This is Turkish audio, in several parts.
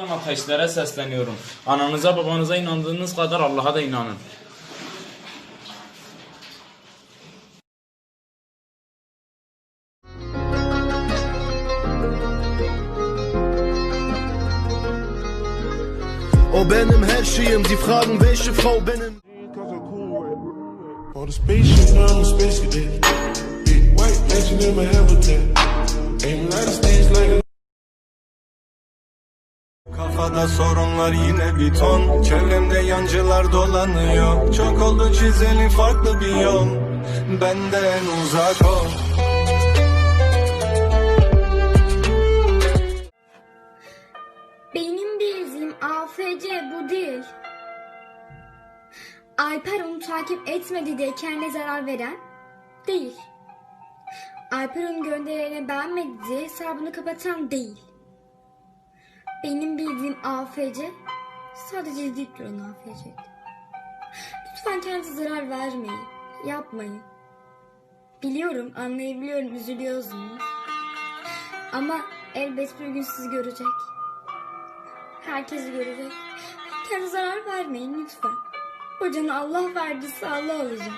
ateistlere sesleniyorum. Ananıza babanıza inandığınız kadar Allah'a da inanın. O benim her şeyim, sie fragen welche Frau benim On the spaceship, now I'm a space cadet. Big white mansion in my habitat. Kafada sorunlar yine bir ton Çevremde yancılar dolanıyor Çok oldu çizeli farklı bir yol Benden uzak ol Benim bildiğim AFC bu değil. Alper onu takip etmedi diye kendine zarar veren değil. Alper onun gönderilerini beğenmedi diye hesabını kapatan değil. Benim AFC sadece duran AFC'ydi. Lütfen kendinize zarar vermeyin. Yapmayın. Biliyorum, anlayabiliyorum, üzülüyorsunuz. Ama elbet bir gün sizi görecek. Herkesi görecek. Kendi zarar vermeyin lütfen. Hocanı Allah verdiyse Allah alacak.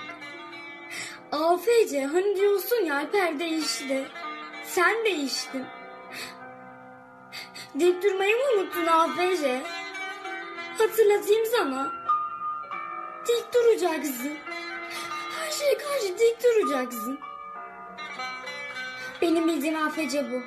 AFC hani diyorsun ya Alper değişti. Sen değiştin. Dik durmayı mı unuttun AFC? Hatırlatayım sana. Dik duracaksın. Her şeye karşı dik duracaksın. Benim bildiğim AFC bu.